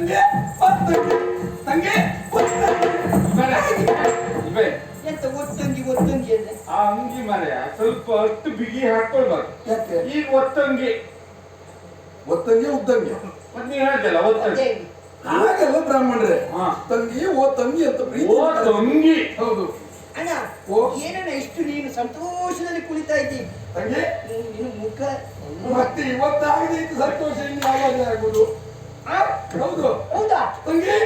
ತಂಗಿ ಒತ್ತಂಗಿ ತಂಗಿ ಇವೆ. ಎಂತ ಒತ್ತಂಗಿ ಒತ್ತಂಗಿ ಅಂದ್ರೆ? ಆ ಅಂಗಿ ಮರೆಯ ಸ್ವಲ್ಪ ಹತ್ತು ಬಿಗಿ ಹಾಕೊಳ್ಬಾರ್ದು. ಯಾಕೆ? ಈಗ ಒತ್ತಂಗಿ. ಒತ್ತಂಗಿ ಉದ್ದಂಗಿ. ಮತ್ ನೀ ಹೇಳ್ದಲ್ಲ ಒತ್ತಂಗಿ. ಹಾಗೆಲ್ಲ ಬ್ರಾಹ್ಮಣರೇ. ಹಾ. ತಂಗಿ ಓ ತಂಗಿ ಅಂತ ಪ್ರೀತಿ ಓ ತಂಗಿ. ಹೌದು. ಅಣ್ಣ ಓ. ಏನಣ್ಣ ಇಷ್ಟು ನೀನು ಸಂತೋಷದಲ್ಲಿ ಕುಳಿತಾ ಇದ್ದಿ? ತಂಗಿ. ನೀನು ಮುಖ. ಮತ್ತೆ ಇವತ್ತಾಗದೆ ಇತ್ತು ಸಂತೋಷ ಇನ್ನು ಯಾವಾಗ ಆಗುದು? ಹೌದು. ಹೌದಾ? ತಂಗಿ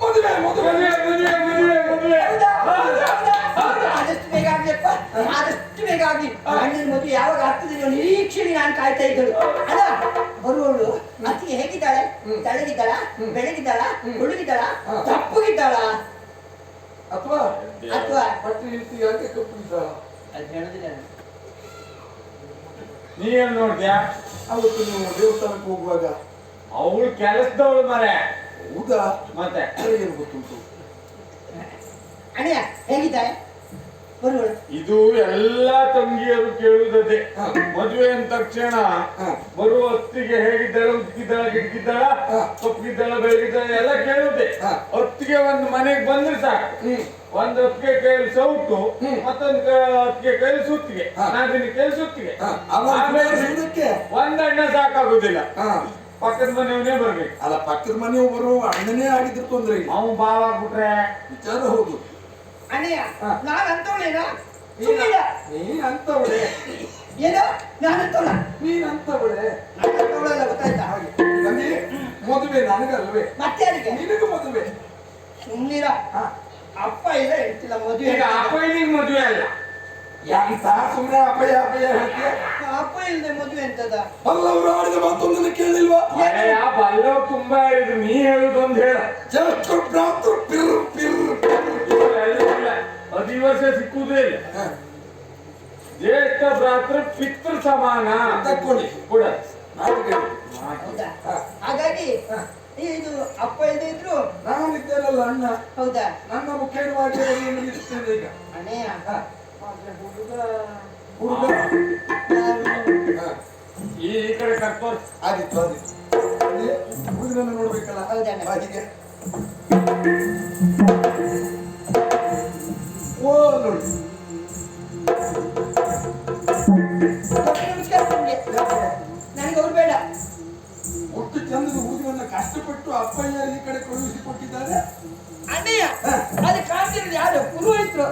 ಮದುವೆ ಮದುವೆ ಮದುವೆ ಮದುವೆ ಮದುವೆ ಮದುವೆ. ಹೌದಾ? ಹೌದಾ? ಆದಷ್ಟು ಬೇಗ ಆಗ್ಲಿಪ್ಪ ಆದಷ್ಟು ಬೇಗ ಆಗ್ಲಿ. ಅಣ್ಣನ ಮದುವೆ ಯಾವಾಗ ಆಗ್ತದೆ ಅನ್ನೋ ನಿರೀಕ್ಷೆಗೆ ನಾನು ಕಾಯ್ತಾ ಇದ್ದಳು ಅಲ್ಲ ಬರುವವಳು ಮತ್ತೆ ಹೇಗಿದ್ದಾಳೆ? ತಳಗಿದ್ದಾಳ ಬೆಳಗಿದ್ದಾಳ ಹುಡುಗಿದ್ದಾಳ ತಪ್ಪಗಿದ್ದಾಳ? ಅಥವಾ ಅಥವಾ ಪಟ್ಟಿ ಇರ್ತಿ ಯಾಕೆ ಕಪ್ಪಿದ್ದಾಳ ಅದ್ ಹೇಳೋದಿಲ್ಲ ನೀ ಏನ್ ನೋಡ್ದ್ಯಾ? ಅವತ್ತು ನೀವು ದೇವಸ್ಥಾನಕ್ಕೆ ಹೋಗುವಾಗ ಅವಳು ಕೆಲಸದವಳು ಮರೆ ಹೌದಾ? ಮತ್ತೆ. ಏನು ಗೊತ್ತುಂಟು? ಅಣ್ಣಯ್ಯ ಇದು ಎಲ್ಲಾ ತಂಗಿಯರು ಕೇಳುವುದದೇ. ಹಾ. ಮದುವೆ ಅಂದ ತಕ್ಷಣ. ಬರುವ ಹೊತ್ತಿಗೆ ಹೇಗಿದ್ದಾಳ ಉದ್ಗಿದ್ದಾಳ ಗಿಡ್ಗಿದ್ದಾಳ ಹಾ. ಕಪ್ಪಿದ್ದಾಳ ಬೆಳಗಿದ್ದಾಳ ಎಲ್ಲ ಕೇಳುವುದೇ. ಹಾ. ಹೊತ್ತಿಗೆ ಒಂದು ಮನೆಗೆ ಬಂದ್ರೆ ಸಾಕು. ಹ್ಮ್. ಒಂದ್ ಹೊತ್ತಿಗೆ ಕೈಯಲ್ಲಿ ಸೌಟು ಹ್ಮ್. ಮತ್ತೊಂದು ಹೊತ್ತಿಗೆ ಕೈಯಲ್ಲಿ ಸುತ್ತಿಗೆ ನಾನು ನಾಲ್ಕು ಕೈಲಿ ಸುತ್ತಿಗೆ ಹಾ, ಆಮೇಲೆ ಸುಡುವುದಕ್ಕೆ? ಒಂದ್ ಅಣ್ಣ ಸಾಕಾಗುದಿಲ್ಲ. ಹಾ. ಪಕ್ಕದ ಮನೆಯವನೇ ಬರ್ಬೇಕು. ಅಲ್ಲ ಪಕ್ಕದ ಮನೆಯವರು ಅಣ್ಣನೇ ಆಗಿದ್ರು ತೊಂದ್ರೆ ಇಲ್ಲ. ಅವನು ಬಾವ ಆಗ್ಬಿಟ್ರೆ? ವಿಚಾರ ಹೌದು. ಅಣ್ಣಯ್ಯ ಹಾ. ನಾನು ಅಂತವಳೇನೋ ನೀನ್ ಸುಮ್ಮನಿಲ್ಲ ನೀನ್ ಅಂತವಳೆ. ಏನೋ? ನಾನು ಅಂತವಳ? ನೀನ್ ಅಂತವಳೆ. ನಾನು ಅಂತವಳಲ್ಲ ಗೊತ್ತಾಯ್ತಾ? ಹಾಗೆ. ನನಗೆ ಮದುವೆ ನನಗಲ್ವೇ? ಮತ್ತೆ ಯಾರಿಗೆ ನಿನಗ ಮದುವೆ. ಸುಮ್ಮನಿರ ಹಾ. ಅಪ್ಪ ಇಲ್ಲ ಹೇಳ್ತಿಲ್ಲ ಮದುವೆ ಅಪ್ಪ ಇಲ್ಲಿ ಮದುವೆ ಅಲ್ಲ. ಎಂತ ಸುಮ್ಮನೆ ಅಪ್ಪಯ್ಯ ಅಪ್ಪಯ್ಯ ಹೇಳ್ತೀಯ? ಅಪ್ಪ ಇಲ್ಲದೆ ಮದುವೆ ಅಂತದ ಅಲ್ಲವರು ಆಡಿದ ಮಾತೊಂದನ್ನು ಕೇಳಿಲ್ವಾ? ಬಲ್ಲವ ತುಂಬಾ ಹೇಳಿದ್ರು. ನೀ ಹೇಳುದೊಂದು ಹೇಳ. ಜಸ್ಟ್ ಭ್ರಾತೃ ಪಿರ್ ಪಿರ್ ಇಲ್ಲ ಹದಿ ವರ್ಷ ಸಿಕ್ಕುವುದೇ ಇಲ್ಲ. ಜ್ಯೇಷ್ಠ ಭ್ರಾತೃ ಪಿತೃ ಸಮಾನ. ತಕ್ಕೊಳ್ಳಿ. ಕೂಡ. ನಾನು ಕೇಳಿ. ಹಾಗಾಗಿ. ಇದು ಅಪ್ಪ ಇಲ್ಲದೆ ಇದ್ರು? ನಾನಿದ್ದೇನಲ್ಲ ಅಣ್ಣ. ಹೌದಾ? ನನ್ನ ಮುಖೇನವಾಗಿ ಈಗ. ಅಣ್ಣಯ್ಯ ಈ ಕಡೆ ಕರ್ಕೋರ್ ಆದಿತ್ತು ಆದಿತ್ತು ಅದೇ ಹುಡುಗನನ್ನು ನೋಡ್ಬೇಕಲ್ಲ. ಹಾಗೆ. ಓ ನೋಡಿ. ನನಗೆ ಅವ್ರು ಬೇಡ. ಒಟ್ಟು ಚಂದದ ಹುಡುಗನನ್ನ ಕಷ್ಟಪಟ್ಟು ಅಪ್ಪಯ್ಯ ಈ ಕಡೆ ಕಳುಹಿಸಿ ಕೊಟ್ಟಿದ್ದಾರೆ ಅಣ್ಣಯ್ಯ ಅದು ಕಾಣ್ತಿರೋದು ಯಾರು? ಪುರೋಹಿತರು.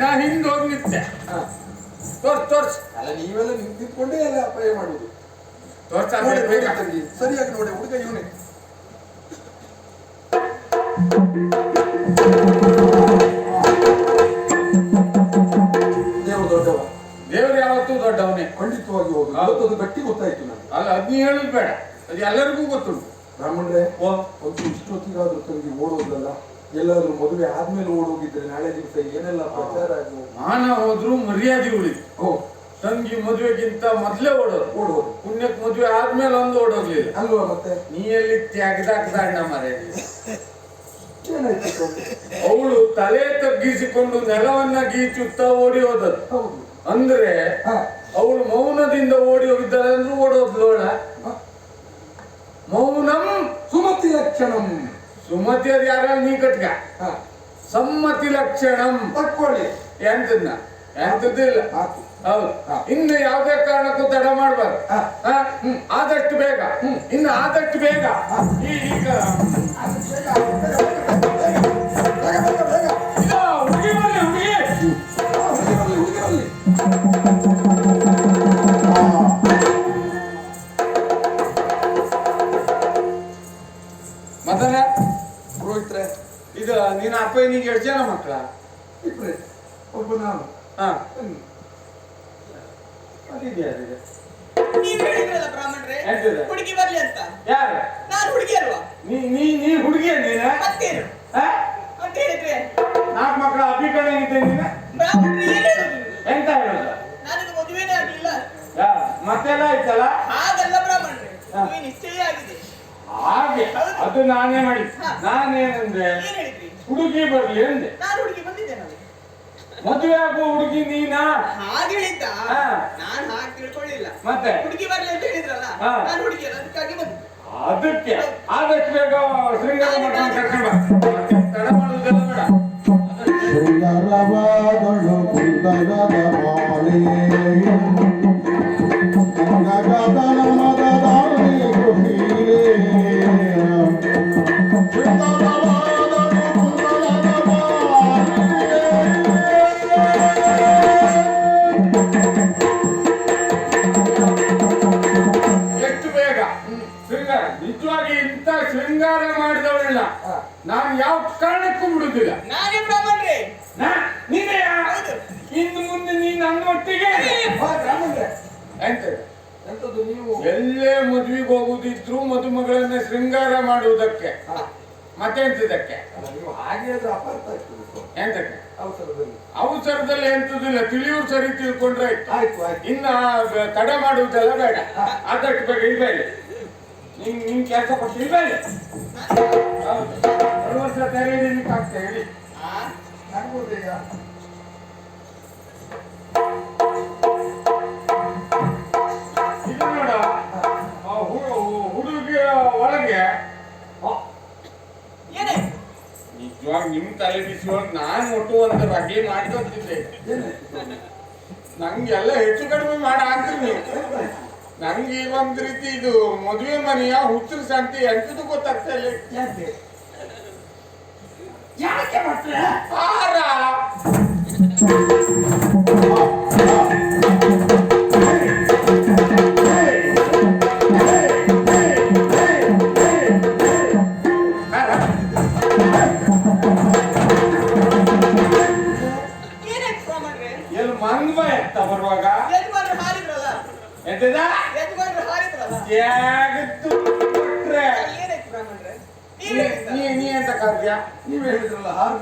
ನಾ ಹಿಂದೆ ಹೋಗಿ ನಿಂತೆ. ಹಾ. ತೋರ್ಸ್ ತೋರ್ಸ್. ಅಲ್ಲ ನೀವೆಲ್ಲ ನಿಂತ್ಕೊಂಡೇ ಅಲ್ಲ ಅಪ್ಪಯ್ಯ ಮಾಡುದು ತೋರ್ಸ ಸರಿಯಾಗಿ ನೋಡಿ ಹುಡುಗ ಇವನೇ. ದೇವ ದೊಡ್ಡವ. ದೇವ್ರು ಯಾವತ್ತೂ ದೊಡ್ಡವನೇ. ಖಂಡಿತವಾಗಿ ಹೋಗುದು ಗಟ್ಟಿ ಗೊತ್ತಾಯ್ತು ನನಗೆ ಅಲ್ಲ ಅದ್ನಿ ಹೇಳುದು ಬೇಡ. ಅದು ಎಲ್ಲರಿಗೂ ಗೊತ್ತುಂಟು ಬ್ರಾಹ್ಮಣರೇ ಓ. ಒಂದು ಇಷ್ಟೊತ್ತಿಗಾದ್ರೂ ತಂಗಿ ಓಡೋದಲ್ಲ? ಎಲ್ಲಾದ್ರೂ ಮದುವೆ ಆದ್ಮೇಲೆ ಓಡೋಗಿದ್ರೆ ನಾಳೆ ದಿವಸ ಏನೆಲ್ಲ ಪ್ರಚಾರ ಆಗಿ ಮಾನ ಹೋದ್ರು ಮರ್ಯಾದೆ ಉಳಿ ಓ. ತಂಗಿ ಮದುವೆಗಿಂತ ಮೊದ್ಲೇ ಓಡೋದು. ಓಡೋದು. ಪುಣ್ಯಕ್ಕೆ ಮದುವೆ ಆದ್ಮೇಲೆ ಒಂದು ಓಡೋಗ್ಲಿಲ್ಲ. ಅಲ್ವಾ ಮತ್ತೆ? ನೀ ಎಲ್ಲಿ ತ್ಯಾಗದಾಕದಾಣ್ಣ ಮರ್ಯಾದೆ ಏನಾಯ್ತು? ಅವಳು ತಲೆ ತಗ್ಗಿಸಿಕೊಂಡು ನೆಲವನ್ನ ಗೀಚುತ್ತಾ ಓಡಿ ಹೋದದ್ದು ಹೌದು. ಅಂದ್ರೆ ಅವಳು ಮೌನದಿಂದ ಓಡಿ ಹೋಗಿದ್ದಾಳೆ ಅಂದ್ರೆ ಓಡೋದ್ಲೋಳ? ಮೌನಂ ಸುಮತಿ ಲಕ್ಷಣಂ ಸುಮತಿ ಅದು ಯಾರ? ನೀ ಕಟ್ಕ ಸಮ್ಮತಿ ಲಕ್ಷಣಂ ತಕ್ಕೊಳ್ಳಿ ಎಂತದ್ನ ಎಂತದಿಲ್ಲ ಮಾತು ಹೌದು. ಇನ್ನು ಯಾವುದೇ ಕಾರಣಕ್ಕೂ ತಡ ಮಾಡಬಾರ್ದು? ಆದಷ್ಟು ಬೇಗ. ಇನ್ನು ಆದಷ್ಟು ಬೇಗ. ಈಗ ಮದನ ಪುರೋಹಿತ್ರೆ ಇದು ಅಪ್ಪ ನೀನ್ ಎಷ್ಟು ಜನ ಮಕ್ಕಳ? ಇಬ್ರೆ ಒಬ್ಬ ನಾನು. ಹಾ. ಅದಿದೆ ಬ್ರಾಹ್ಮಣರೇ ಹುಡುಗಿ ಬರ್ಲಿ ಅಂತ. ಯಾರು? ನಾನು ಹುಡುಗಿ ಅಲ್ವಾ? ನೀ ನೀ ನೀ ಹುಡುಗಿಯ ನೀನ? ಮತ್ತೇನು? ಹಾ? ಅಂತ ಹೇಳಿದ್ರೆ ನಾಲ್ಕು ಮಕ್ಕಳ ಅಭಿಕರಣ ಇದೆ ನೀನು? ಎಂತ ಹೇಳುದ? ನನಗೆ ಮದುವೆನೇ ಆಗ್ಲಿಲ್ಲ. ಯಾ ಮತ್ತೆಲ್ಲ ಇತ್ತಲ್ಲ ಹಾಗೆಲ್ಲ ಬ್ರಾಹ್ಮಣರೇ. ಮದುವೆ ನಿಶ್ಚಯ ಆಗಿದೆ. ಹಾಗೆ ಅದು ನಾನೇ ಮಾಡಿ ನಾನೇನಂದ್ರೆ ಹುಡುಗಿ ಬರ್ಲಿ ಅಂದೆ ನಾನು ಹುಡುಗಿ ಬಂದಿದ್ದೇನೆ ಮದುವೆ ಆಗುವ ಹುಡುಗಿ ನೀನಾ? ಹಾಗೆ ನಾನು ಹಾಗೆ ಮತ್ತೆ? ಹುಡುಗಿ ಬರ್ಲಿ ಅಂತ ಹೇಳಿದ್ರಲ್ಲ ನಾನು ಹುಡುಗಿ ಅದಕ್ಕಾಗಿ ಬಂದೆ. ಅದಕ್ಕೆ? ಆದಷ್ಟು ಬೇಗ ಶೃಂಗಾರ ಮಾಡ್ಕೊಂಡು ಕರ್ಕೊಂಡು ತಡ ಮಾಡುವುದೆಲ್ಲ ಬೇಡ. ಮಾಲೆ ನಿಜವಾಗಿ ಇಂಥ ಶೃಂಗಾರ ಮಾಡಿದವಳಿಲ್ಲ ನಾನ್ ಯಾವ ಕಾರಣಕ್ಕೂ ಬಿಡುದಿಲ್ಲ. ನಾನೇ ಬ್ರಾಹ್ಮಣ್ರೆ. ನಾ- ನೀನೇ. ಇನ್ನು ಮುಂದೆ ನೀ ನನ್ನೊಟ್ಟಿಗೆ ಒಟ್ಟಿಗೆ ಎಂತದ್ದು ನೀವು? ಎಲ್ಲೇ ಮದುವೆಗೆ ಹೋಗುದಿದ್ರು ಮದುಮಗಳನ್ನ ಶೃಂಗಾರ ಮಾಡುವುದಕ್ಕೆ. ಹಾ. ಮತ್ತೆ ಎಂತದಕ್ಕೆ ಎಂತಕ್ಕೆ? ಅವಸರದಲ್ಲಿ. ಅವಸರದಲ್ಲಿ ಎಂತದಿಲ್ಲ ತಿಳಿಯೂರು ಸರಿ ತಿಳ್ಕೊಂಡ್ರೆ ಆಯ್ತು. ಆಯ್ತು ಆಯ್ತು. ಇನ್ನ ತಡ ಮಾಡುವುದೆಲ್ಲ ಬೇಡ. ಅದಕ್ಕೆ ಬೇಗ ಇಲ್ಬೇಡಿ ನಿನ್ ನಿನ್ ಕೆಲಸ ಕೊಡ್ತೀವಿ ಬೇರೆ ಹೌದು. ಎರಡು ವರ್ಷ ತೆರೆ ನಿಮ್ಗೆ ಆಗ್ತದೆ ಹೇಳಿ. ಆಗ್ಬೋದೀಗ ಇದು ನೋಡ ಆ ಹು- ಹುಡುಗಿಯ ಒಳಗೆ ನಿಜವಾಗಿ ನಿಮ್ ತಲೆ ಬಿಸಿಯೊಳಗೆ ನಾನು ಒಟ್ಟು ಒಂದು ಬಗೆ ಮಾಡ್ಕೊತಿದ್ದೆ. ನಂಗೆಲ್ಲ ಹೆಚ್ಚು ಕಡಿಮೆ ಮಾಡ ಹಾಕ್ತೀನಿ. ನೀವು ನಂಗೆ ಈಗ ಒಂದ್ ರೀತಿ ಇದು ಮದುವೆ ಮನೆಯ ಹುಚ್ಚರ ಸಂತೆ ಎಂತದು ಗೊತ್ತಾಗ್ತಾ ಇಲ್ಲ. ಯಾಕೆ? ಮಾಡ್ತೀರ?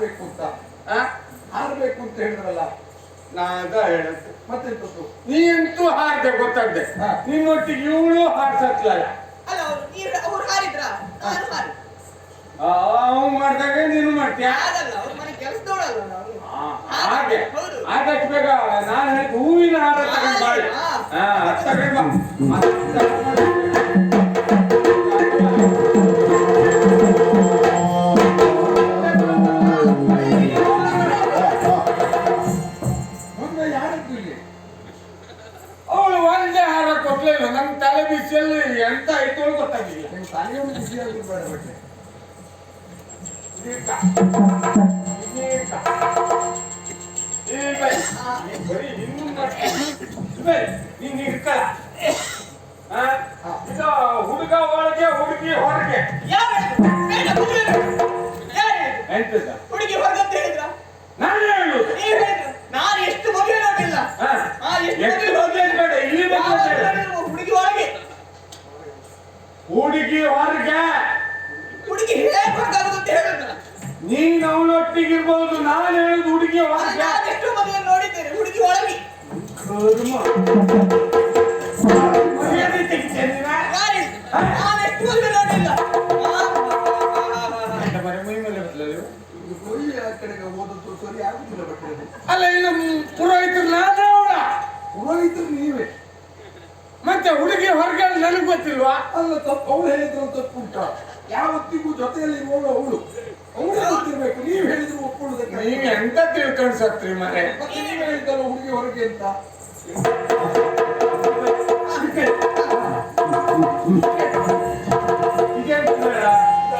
ಹಾರ್ಬೇಕು ಅಂತ. ಹಾರಬೇಕು ಅಂತ ಹೇಳಿದ್ರಲ್ಲ? ನಾ ಅದ ಮತ್ತೆ ಮತ್ತೆಂತದ್ದು ನೀ ಎಂತೂ ಹಾರ್ದೆ ಗೊತ್ತಾಗ್ದೆ. ಹಾ. ನಿನ್ನೊಟ್ಟಿಗೆ ಇವಳು ಹಾರ್ಸತ್ಲಲ್ಲ ಅಲ್ಲ ಅವ್ರು ನೀವ್ ಅವ್ರು ಹಾರಿದ್ರ? ನಾನು ಹಾರಿ ಅವ್ನು ಮಾಡ್ದಾಗ ನೀನು ಮಾಡ್ತೀಯ? ಹಾಗೆ. ಆದಷ್ಟು ಬೇಗ ನಾನು ಹೇಳಿದ ಹೂವಿನ ಹಾರ ತಗೊಂಡ್ ಮಾಡಿ ತಗೊಂಡ್ ನೀನ್ ಹಿಡ್ಕಲ್ಲ. ಇದು ಹುಡುಗ ಒಳಗೆ ಹುಡುಗಿ ಹೊರಗೆ ಮದುವೆ ಬೇಡ. ಯಾರು ಹೇಳಿದ್ರು? ಹುಡುಗಿ ನಾನೇ ಹೇಳುದು ನಾನು ಎಷ್ಟು ಮದುವೆ ನೋಡಿಲ್ಲ ಹುಡುಗಿ ಒಳಗೆ ಹುಡುಗಿ ಹೊರಗೆ ಹುಡುಗಿ ಹೇಗೆ ಹೊರಗಾಗುದು ಅಂತ ಹೇಳಿದ್ರ ನೀನ್ ಅವಳೊಟ್ಟಿಗಿರ್ಬಹುದು ನಾನು ಹೇಳುದು ಹುಡುಗಿ ಹೊರಗೆ ಎಷ್ಟು ಮದುವೆ ಅದು. ಅಲ್ಲ ಇನ್ನು ಪುರೋಹಿತರು ನಾನೇ ಅವಳ. ಪುರೋಹಿತರು ನೀವೇ. ಮತ್ತೆ ಹುಡುಗಿ ಹೊರಗೆ ನನಗೆ ಗೊತ್ತಿಲ್ವಾ? ಅಲ್ಲ ತಪ್ಪು. ಅವಳು ಹೇಳಿದ್ರು ತಪ್ಪು ಉಂಟ ಯಾವತ್ತಿಗೂ ಜೊತೆಯಲ್ಲಿ ಇರುವವಳು ಅವಳು. ಗೊತ್ತಿರ್ಬೇಕು ನೀವು ಹೇಳಿದ್ರು ಒಪ್ಕೊಳ್ಳೋದಕ್ಕೆ ನೀವು ಎಂತ ತಿಳ್ಕೊಂಡು ಸತ್ರಿ ಮರೆ ಮತ್ತೆ ನೀವು ಹೇಳಿದ್ದಲ್ಲ ಹುಡುಗಿ ಹೊರಗೆ ಅಂತ?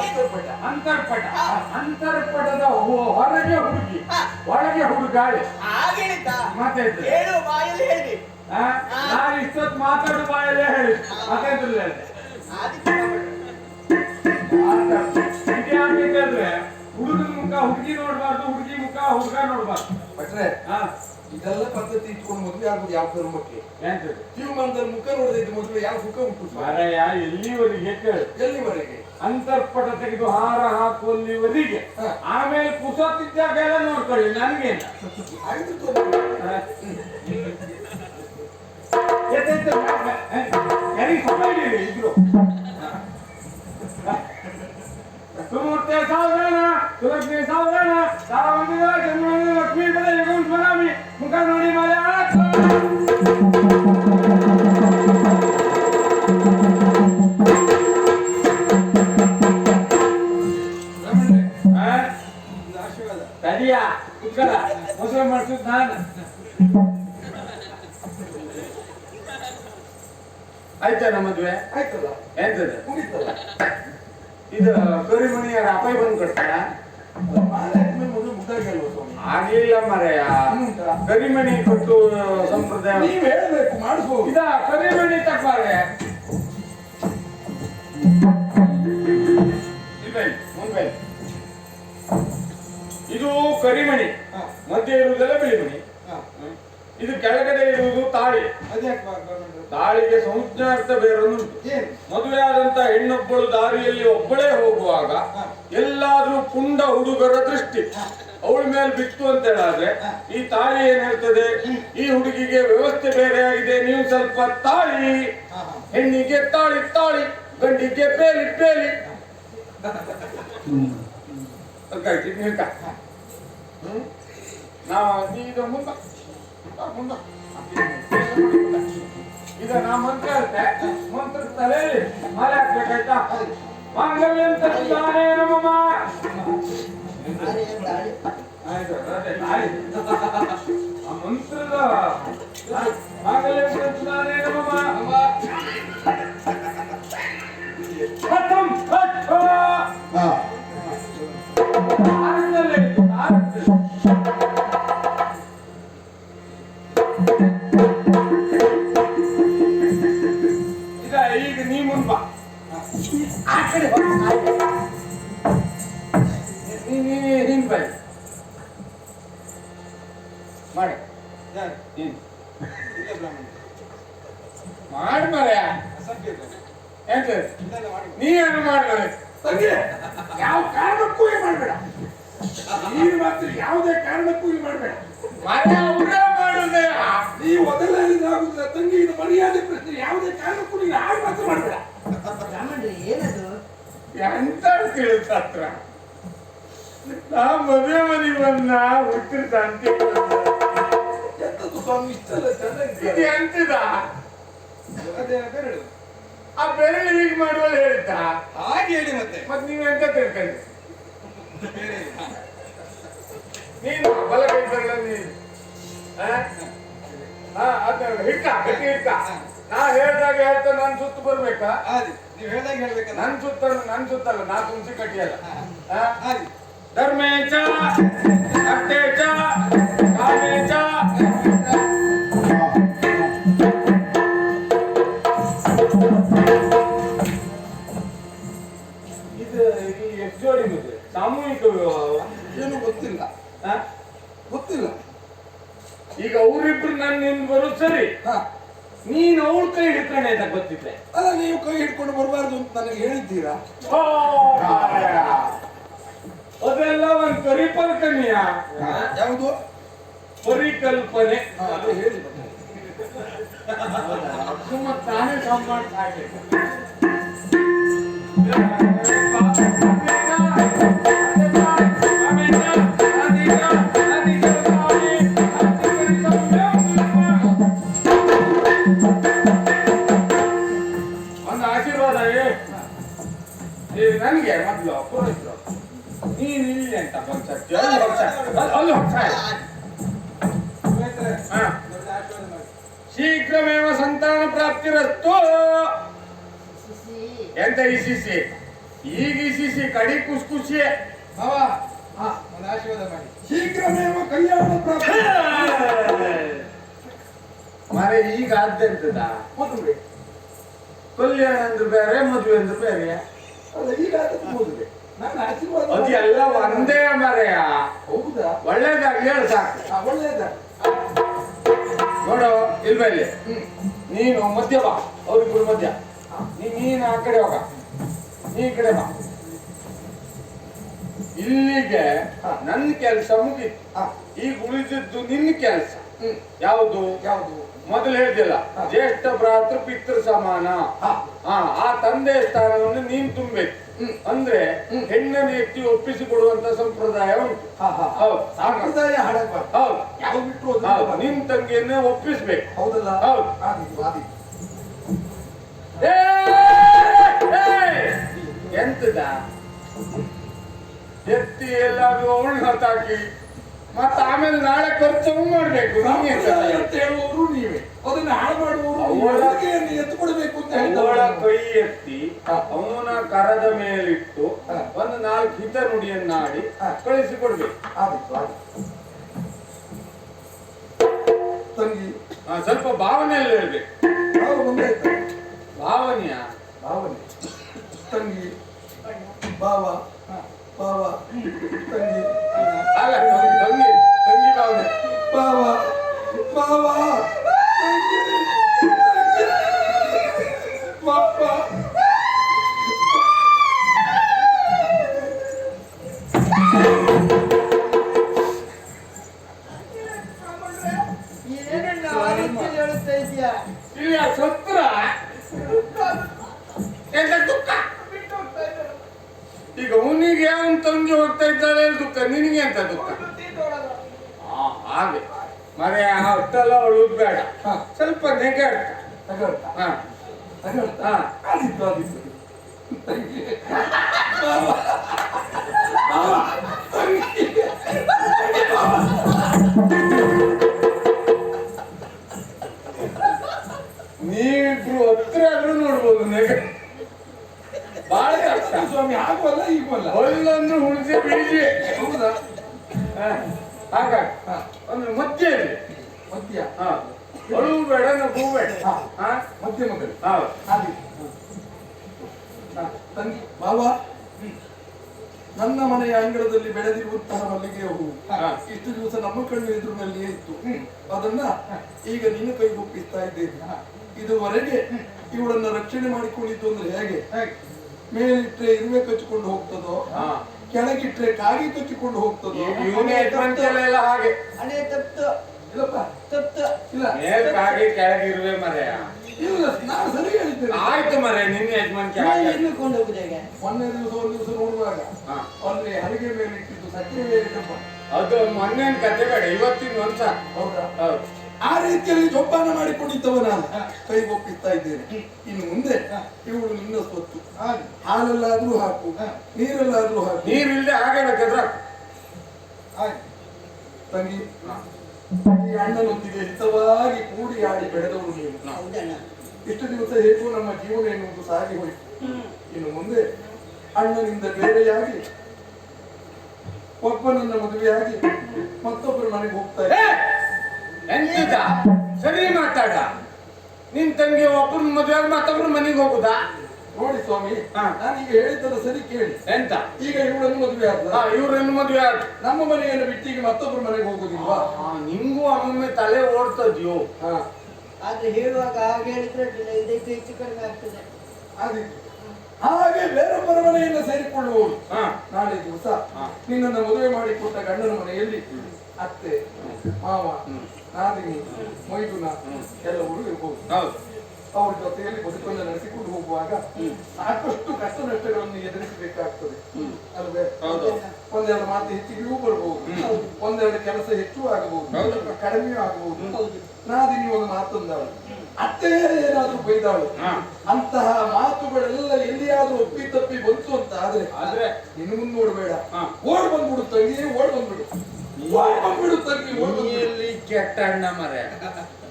ಅಂತರ್ಪಟ. ಅಂತರ್ಪಟ ಅಂತರ್ಪಟದ ಓ ಹೊರಗೆ ಹುಡುಗಿ ಒಳಗೆ ಹುಡುಗಾಳಿ. ಮತ್ತೆ? ನಾನು ಇಷ್ಟೊತ್ತು ಮಾತಾಡು ಬಾಯಲ್ಲೇ ಹೇಳಿ. ಮಾತಾಡ್ತಿರ್ಲಿಲ್ಲ. ಹುಡುಗಿ ನೋಡ್ಬಾರ್ದು ಭಟ್ರೆ ಹಾ. ಇದೆಲ್ಲ ಪದ್ಧತಿ ಇಟ್ಕೊಂಡು ಮದುವೆ ಆಗೋದು ಯಾವ ಧರ್ಮಕ್ಕೆ? ಎಂತದು ಜೀವಮಾನದಲ್ಲಿ ಮುಖ ನೋಡದಿದ್ದು ಮದುವೆ ಯಾವ ಸುಖ ಉಂಟು? ಮಾರಾಯ ಎಲ್ಲಿವರೆಗೆ ಕೇಳು? ಎಲ್ಲಿವರೆಗೆ? ಅಂತರ್ಪಟ ತೆಗೆದು ಹಾರ ಹಾಕುವಲ್ಲಿವರೆಗೆ. ಆಮೇಲೆ ಕುಸತ್ತಿದ್ದಾಗ ಎಲ್ಲ ನೋಡ್ಕೊಳ್ಳಿ ನನಗೇನು. ಇದ್ರು ಸಾವಿರ ಸಾವಧಾನ. ಲಕ್ಷ್ಮಿ ಸಾವಧಾನ. ಸಾವಂತಿನ ಜನ್ಮ ಲಕ್ಷ್ಮಿ ಪದ ಯುಗಂ ಸ್ಮರಾಮಿ ಮುಖ ನೋಡಿ ತಲಿಯ ಕುಕ್ಕಲ ಮೊಸರು ಮಾಡಿಸಿದ್ ನಾನು. ಆಯ್ತಾ ನಮ್ಮ ಮದುವೆ? ಆಯ್ತಲ್ಲ. ಎಂತದ? ಇದು ಕರಿಮಣಿಯರ ಅಪಾಯ ಬಂದು ಕೊಡ್ತಾರ? ಆಗ್ಲಿಲ್ಲ ಮರೆಯ? ಕರಿಮಣಿ ಕೊಟ್ಟು ಸಂಪ್ರದಾಯ. ನೀವ್ ಹೇಳ್ಬೇಕು ಮಾಡಿಸ್ಬೋದು. ಇದ ಕರಿಮಣಿ ತಪ್ಪಾರೆ ಮುಂದೆ ಇದು ಕರಿಮಣಿ. ಮಧ್ಯೆ ಇರುವುದೆಲ್ಲ ಬಿಳಿಮಣಿ. ಇದು ಕೆಳಗಡೆ ಇರುವುದು ತಾಳಿ. ತಾಳಿಗೆ ಸಂಜ್ಞಾರ್ಥ ಬೇರೊಂದುಂಟು ಏನ್? ಮದುವೆ ಆದಂತ ಹೆಣ್ಣೊಬ್ಬಳು ದಾರಿಯಲ್ಲಿ ಒಬ್ಬಳೇ ಹೋಗುವಾಗ ಎಲ್ಲಾದ್ರೂ ಪುಂಡ ಹುಡುಗರ ದೃಷ್ಟಿ. ಅವಳ ಮೇಲೆ ಬಿತ್ತು ಅಂತ ಹೇಳಾದ್ರೆ ಈ ತಾಯಿ ಏನ್ ಹೇಳ್ತದೆ? ಈ ಹುಡುಗಿಗೆ ವ್ಯವಸ್ಥೆ ಬೇರೆ ಆಗಿದೆ ನೀವು ಸ್ವಲ್ಪ ತಾಳಿ. ಹೆಣ್ಣಿಗೆ ತಾಳಿ ತಾಳಿ. ಗಂಡಿಗೆ ಬೇಲಿ ಬೇಲಿ. ಈಗ ನಾ ಮಂತ್ರ ಮಂತ್ರ ತಲೆಯಲ್ಲಿ ಮಾಲೆ ಹಾಕ್ಬೇಕಾಯ್ತಾ? ಮಾಂಗಲ್ಯಂ ಅಂತ ನಮಃ ಅರೆ, ತಾಳಿ. ಆಯ್ತು ಅದೇ ತಾಳಿ. ಆ ಮಂತ್ರದ ಮಾಂಗಲ್ಯಂ ತತ್ಸಾನೇ ನಮಃ ಕಥಂ ಕಥ ಹಾ ಆರಲ್ಲೇ ಇತ್ತು, ಆರಕ್ಕೆ. ಇದ ಈಗ ನೀ ಮುಂದ್ ಬಾ ಆ ಕಡೆ ಹೋಗಿ, ಆ ಕಡೆ. ನೀ ನೀ ನೀ- ನೀನ್ ಬೈ ಮಾಡಿ ಯಾರು? ನೀನ್ ಇಲ್ಲೇ ಬ್ರಾಹ್ಮಣ. ಮಾಡಿ ಮರ್ಯ ಅಸಂಖ್ಯಾತ. ಎಂತ ಇದೆಲ್ಲ ಮಾಡಿ. ನೀ ಏನು ಮಾಡಿ ತಂಗಿ, ಯಾವ ಕಾರಣಕ್ಕೂ ಇದು ಮಾಡ್ಬೇಡ ನೀನು ಮಾತ್ರ ಯಾವುದೇ ಕಾರಣಕ್ಕೂ ಇದು ಮಾಡ್ಬೇಡ ಮರ್ಯ ಅವ್ರೇ ಮಾಡುದೇ ನೀ ಮೊದಲ ಇದಾಗುದಿಲ್ಲ ತಂಗಿ ಇದು ಮರ್ಯಾದೆ ಪ್ರಶ್ನೆ ಯಾವುದೇ ಕಾರಣಕ್ಕೂ ನೀನು ಹಾಗೆ ಮಾತ್ರ ಮಾಡ್ಬೇಡ ಬ್ರಾಹ್ಮಣ್ರಿ ಏನದು ಎಂತ ತಿಳಿಸತ್ರ ನಾ ಮದುವೆ ಮನೆಗೆ ಬಂದ ಹುಟ್ಟಿದ ಶಾಂತಿ ಎಂತದ್ದು ಸ್ವಾಮಿ ಇಷ್ಟೆಲ್ಲ ಅಂತಿದ ಬೆರಳು ಆ ಬೆರಳು ಹೀಗೆ ಮಾಡುವಲ್ಲಿ ಹೇಳ್ತಾ? ಹಾಗೆ ಹೇಳಿ ಮತ್ತೆ. ಮತ್ತೆ ನೀವು ಎಂತ ತಿಳ್ಕೊಂಡ್ರಿ ಬೇರೆ ನೀನು ಬಲ ಕೈ ಹಿಟ್ಟ ಹಿಡ್ಕ ಗಟ್ಟಿ ಹಿಡ್ಕ. ನಾ ಹೇಳ್ದಾಗ ಹೇಳ್ತಾ ನನ್ ಸುತ್ತ ಬರ್ಬೇಕಾ? ನೀವು ಹೇಳ್ದಾಗ ಹೇಳ್ಬೇಕಾ? ನನ್ ಸುತ್ತ ನನ್ ಸುತ್ತಲ್ಲ ನಾ ತುಂಬಿ ಕಟ್ಟಿಯಲ್ಲ. ಧರ್ಮೇಚ ಅರ್ಥೇಚ ಕಾಮೇಚ ಸಾಮೂಹಿಕ ವಿವಾಹ ಏನು ಗೊತ್ತಿಲ್ಲ? ಗೊತ್ತಿಲ್ಲ. ಈಗ ಅವರಿಬ್ರು ನನ್ನ ನಿನ್ ಬರು ಸರಿ. ಹಾ. ನೀನ್ ಅವಳ ಕೈ ಹಿಡ್ಕೊಂಡೆ ಅಂತ ಗೊತ್ತಿದ್ದೆ. ಅಲ್ಲ ನೀವು ಕೈ ಹಿಡ್ಕೊಂಡು ಬರಬಾರ್ದು ಅಂತ ನನಗೆ ಹೇಳಿದ್ದೀರಾ? ಓ, ಮಾರಾಯ. ಅದೆಲ್ಲ ಒಂದ್ ಪರಿಕಲ್ಪನೆಯ? ಯಾವುದು? ಪರಿಕಲ್ಪನೆ. ಅದು ಹೇಳಿ. ಸುಮ್ಮ ತಾನೇ ಸಂಬಂಧ ಹಾಗೆ. ಒಂದು ಆಶೀರ್ವಾದ ನನಗೆ ಮೊದಲು. ಕಡಿ ಖುಷಿ ಖುಷಿ ಮಾವ ಹಾ ಒಂದು ಆಶೀರ್ವಾದ ಮಾಡಿ. ಶೀಘ್ರಮೇವ ಕಲ್ಯಾಣ ಪ್ರಾಪ್ತಿ ಮಾರೆ ಈಗ ಆದ್ದೆಂತದ ಮದುವೆ. ಕಲ್ಯಾಣ ಅಂದ್ರೆ ಬೇರೆ ಮದುವೆ ಅಂದ್ರೆ ಬೇರೆ. ಅಲ್ಲ ಈಗ ಆದದ್ದು ಮದುವೆ. ನನ್ನ ಆಶೀರ್ವಾದ ಅದು ಎಲ್ಲ ಒಂದೇ ಮರೆಯ ಹೌದಾ? ಒಳ್ಳೇದಾಗ್ಲಿ ಹೇಳ ಸಾಕು. ನೋಡು ಇಲ್ವ ಇಲ್ಲಿ? ನೀನು ಮಧ್ಯ ಬಾ. ಅವ್ರಿಬ್ರು ಮಧ್ಯ. ನೀ- ನೀನು ಆ ಕಡೆ ಹೋಗ. ನೀ ಈ ಕಡೆ ಬಾ. ಇಲ್ಲಿಗೆ ನನ್ನ ಕೆಲಸ ಮುಗೀತು. ಈಗ ಉಳಿದಿದ್ದು ನಿನ್ನ ಕೆಲಸ. ಹ್ಮ್. ಯಾವುದು? ಯಾವುದು? ಮೊದಲು ಹೇಳ್ದಿಲ್ಲ. ಜ್ಯೇಷ್ಠ ಭ್ರಾತೃ ಪಿತೃ ಸಮಾನ. ಆ ತಂದೆ ಸ್ಥಾನವನ್ನು ನೀನ್ ತುಂಬಬೇಕು. ಅಂದ್ರೆ. ಹೆಣ್ಣನ್ನು ಎತ್ತಿ ಒಪ್ಪಿಸಿ ಕೊಡುವಂತ ಸಂಪ್ರದಾಯ ಉಂಟು. ಸಂಪ್ರದಾಯ ಹೌದು. ನಿನ್ ತಂಗಿಯನ್ನ ಒಪ್ಪಿಸ್ಬೇಕು. ಹೌದಲ್ಲ? ಹೌದು. ಎಂತದ? ಎತ್ತಿ ಎಲ್ಲಾದ್ರೂ ಅವಳು ಹತಾಕಿ ಮತ್ತ ಆಮೇಲೆ ನಾಳೆ ಖರ್ಚು ಮಾಡ್ಬೇಕು? ಹೇಳುವವರು ನೀವೇ. ಅದನ್ನ ಹಾಳು ಮಾಡುವವರು ಎತ್ಕೊಡ್ಬೇಕು ಅಂತ ಅವಳ ಕೈ ಎತ್ತಿ ಅವನ ಕರದ ಮೇಲಿಟ್ಟು. ಒಂದು ನಾಲ್ಕು ಹಿತ ನುಡಿಯನ್ನಾಡಿ ಕಳಿಸಿ ಕಳಿಸಿಕೊಡ್ಬೇಕು ತಂಗಿ. ಸ್ವಲ್ಪ ಭಾವನೆಯಲ್ಲಿ ಹೇಳ್ಬೇಕು. ಭಾವನೆಯ? ಭಾವನೆ. ತಂಗಿ. ಬಾವ ಬಾವ ತಂಗಿ ಅಲ್ಲ ತಂಗಿ ತಂಗಿ ಭಾವನೆ ಅಂತ ಆ, ಹಾಗೆ. ಮರೆ ಅಷ್ಟೆಲ್ಲ ಅವಳು ಬೇಡ. ಸ್ವಲ್ಪ ನೆಗಾಡ್ತ ನೀವಿಬ್ರು ಹತ್ರ ಆದ್ರೂ ನೋಡ್ಬೋದು ನೆಗ ಬಾಳೆ ಸ್ವಾಮಿ ಆಗುವಲ್ಲ ಈಗುವಲ್ಲ ಹೊಲ್ಲಂದ್ರೆ ಹುಣಸೆ ಬೀಜಿ ಹೌದಾ? ಹಾಗ. ಅಂದ್ರೆ ಮಧ್ಯ ಇದೆ ಮಧ್ಯ ಅಳು ಬೇಡ ನಾವು ಬೇಡ. ಮತ್ತೆ ಮಗಳು. ತಂಗಿ ಬಾವ ನನ್ನ ಮನೆಯ ಅಂಗಳದಲ್ಲಿ ಬೆಳೆದಿರುವಂತಹ ಮಲ್ಲಿಗೆ ಹೂವು ಹಾ. ಇಷ್ಟು ದಿವಸ ನಮ್ಮ ಕಣ್ಣು ಎದುರಿನಲ್ಲಿಯೇ ಇತ್ತು. ಅದನ್ನ ಈಗ ನಿನ್ನ ಕೈಗೊಪ್ಪಿಸ್ತಾ ಇದ್ದೇನೆ. ಇದುವರೆಗೆ ಇವಳನ್ನ ರಕ್ಷಣೆ ಮಾಡಿಕೊಂಡಿತ್ತು ಅಂದ್ರೆ ಹೇಗೆ? ಮೇಲಿಟ್ಟರೆ ಇರುವೆ ಕಚ್ಚಿಕೊಂಡು ಹೋಗ್ತದೋ? ಹಾ. ಕೆಳಗಿಟ್ರೆ ಕಾಗಿ ಕಚ್ಚಿಕೊಂಡು ಹೋಗ್ತದೆ? ಇವನೇ ಹಾಗೆ. ಅದೇ ತಪ್ತು ಇಲ್ಲಪ್ಪ ಇಲ್ಲ. ಮೇಲ್ಕಾಗಿ ಕೆಳಗಿರುವೆ ಮರೆಯ ಇಲ್ಲ ನಾನು ಸರಿ ಹೇಳಿದ್ದೇನೆ. ಆಯ್ತು ಮರೆ ನಿನ್ನ ಮೊನ್ನೆ ದಿವಸ ಒಂದು ದಿವಸ ನೋಡುವಾಗ. ಅಲ್ಲಿ ಹಲಿಗೆ ಮೇಲೆ ಇಟ್ಟಿದ್ದು ಸಕ್ಕರೆ ಅದು ಮೊನ್ನೆ ಕತೆ ಬೇಡ ಇವತ್ತಿನ ಒಂದ್ಸ ಹೌದಾ? ಹೌದು. ರೀತಿಯಲ್ಲಿ ಜೋಪಾನ ಮಾಡಿಕೊಂಡಿದ್ದವ ನಾನು. ಕೈಗೊಪ್ಪಿಸ್ತಾ ಇದ್ದೇನೆ. ಇನ್ನು ಮುಂದೆ ಇವಳು ನಿನ್ನ ಸ್ವತ್ತು. ಹಾಲಲ್ಲಾದ್ರೂ ಹಾಕು ನೀರಲ್ಲಾದ್ರೂ ಹಾಕು. ನೀರಿಲ್ಲದೆ ಹಾಗೆ ಬೇಕಾದ್ರೆ ತಂಗಿ ಈ ಅಣ್ಣನೊಂದಿಗೆ ಹಿತವಾಗಿ ಕೂಡಿ ಆಡಿ ಬೆಳೆದವರು ನೀವು. ಹೌದಣ್ಣ. ಇಷ್ಟು ದಿವಸ ಹೇಗೂ ನಮ್ಮ ಜೀವನ ಎನ್ನುವುದು ಸಾಗಿ ಹೋಯಿತು. ಇನ್ನು ಮುಂದೆ ಅಣ್ಣನಿಂದ ಬೇರೆಯಾಗಿ ಒಬ್ಬನನ್ನ ಮದುವೆಯಾಗಿ ಮತ್ತೊಬ್ಬರು ಮನೆಗೆ ಹೋಗ್ತಾರೆ ಇದ್ದಾರೆ. ಎಂತಿದ ಸರಿ ಮಾತಾಡ. ನಿನ್ ತಂಗಿ ಒಬ್ಬರು ಮದುವೆ ಆಗಿ ಮತ್ತೊಬ್ರು ಮನೆಗೆ ಹೋಗುದಾ? ನೋಡಿ ಸ್ವಾಮಿ ಹಾ. ನಾನೀಗ ಹೇಳಿದ್ದಲ್ಲ ಸರಿ ಕೇಳಿ. ಎಂತ? ಈಗ ಇವಳನ್ನು ಮದುವೆ ಆಗ್ತದ ಹಾ ಇವ್ರನ್ನು ಮದುವೆ ಆಯ್ತು ನಮ್ಮ ಮನೆಯನ್ನು ಬಿಟ್ಟಿಗೆ ಈಗ ಮತ್ತೊಬ್ಬರ ಮನೆಗೆ ಹೋಗುದಿಲ್ವಾ? ಆ, ನಿಂಗೂ ಒಮ್ಮೊಮ್ಮೆ ತಲೆ ಓಡ್ತದ್ಯೋ? ಹಾ. ಆದ್ರೆ ಹೇಳುವಾಗ ಹಾಗೆ ಹೇಳಿದ್ರೆ ಇದಕ್ಕೆ ಹೆಚ್ಚು ಕಡಿಮೆ ಆಗ್ತದೆ. ಅದಕ್ಕೆ ಹಾಗೆ ಬೇರೊಬ್ಬರ ಮನೆಯನ್ನು ಸೇರಿಕೊಳ್ಳುವವರು ಹಾ. ನಾಳೆ ದಿವಸ ಹಾ. ನಿನ್ನನ್ನು ಮದುವೆ ಮಾಡಿಕೊಟ್ಟ ಗಂಡನ ಮನೆಯಲ್ಲಿ ಅತ್ತೆ ಮಾವ ನಾದಿನಿ ಮೈದುನ ಎಲ್ಲವರು ಇರಬಹುದು ಹೌದು ಅವ್ರ ಜೊತೆಯಲ್ಲಿ ಬದುಕನ್ನು ನಡೆಸಿಕೊಂಡು ಹೋಗುವಾಗ ಸಾಕಷ್ಟು ಕಷ್ಟ ನಷ್ಟಗಳನ್ನು ಎದುರಿಸಬೇಕಾಗ್ತದೆ ಅಲ್ವೇ ಒಂದೆರಡು ಮಾತು ಹೆಚ್ಚಿಗೆಯೂ ಬರಬಹುದು ಒಂದೆರಡು ಕೆಲಸ ಹೆಚ್ಚು ಆಗಬಹುದು ಕಡಿಮೆ ಕಡಿಮೆಯೂ ಆಗಬಹುದು ಹೌದು ನಾದಿನಿ ಒಂದು ಮಾತೊಂದಾಳು ಅತ್ತೆ ಏನಾದ್ರೂ ಬೈದಾಳು ಅಂತಹ ಮಾತುಗಳೆಲ್ಲ ಎಲ್ಲಿಯಾದ್ರೂ ಒಪ್ಪಿ ತಪ್ಪಿ ಬಂತು ಅಂತ ಆದ್ರೆ ಆದ್ರೆ ಇನ್ನು ಮುಂದೆ ನೋಡ್ಬೇಡ. ಓಡ್ ಬಂದ್ಬಿಡು ತಂಗಿ ಓಡ್ ಬಂದ್ಬಿಡು ಓಡ್ ಬಂದ್ಬಿಡು ತಂಗಿ ಓಡ್ ಬಂದ್ಬಿಡು ನೀಯಲ್ಲಿ ಕೆಟ್ಟ ಅಣ್ಣ ಮರೆ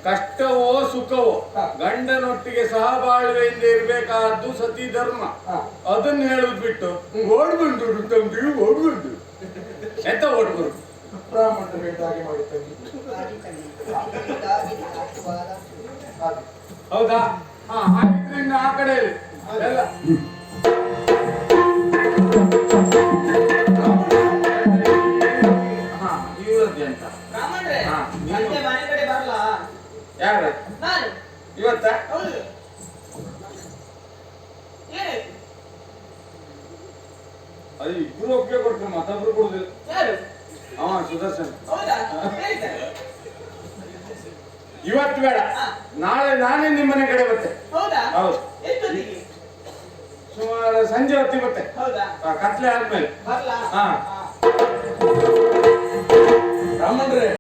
ಕಷ್ಟವೋ ಸುಖವೋ. ಗಂಡನೊಟ್ಟಿಗೆ ಸಹಬಾಳ್ವೆಯಿಂದ ಇರ್ಬೇಕಾದ್ದು ಸತಿ ಧರ್ಮ. ಅದನ್ನ ಹೇಳುದ್ ಬಿಟ್ಟು ಓಡ್ ತಂಗಿ ಓಡ್ ಎಂತ ಓಡ್. ಹೌದಾ ಹಾ ಹಾಗಿದ್ರೆ ಇನ್ನು ಆ ಕಡೆ. ಎಲ್ಲ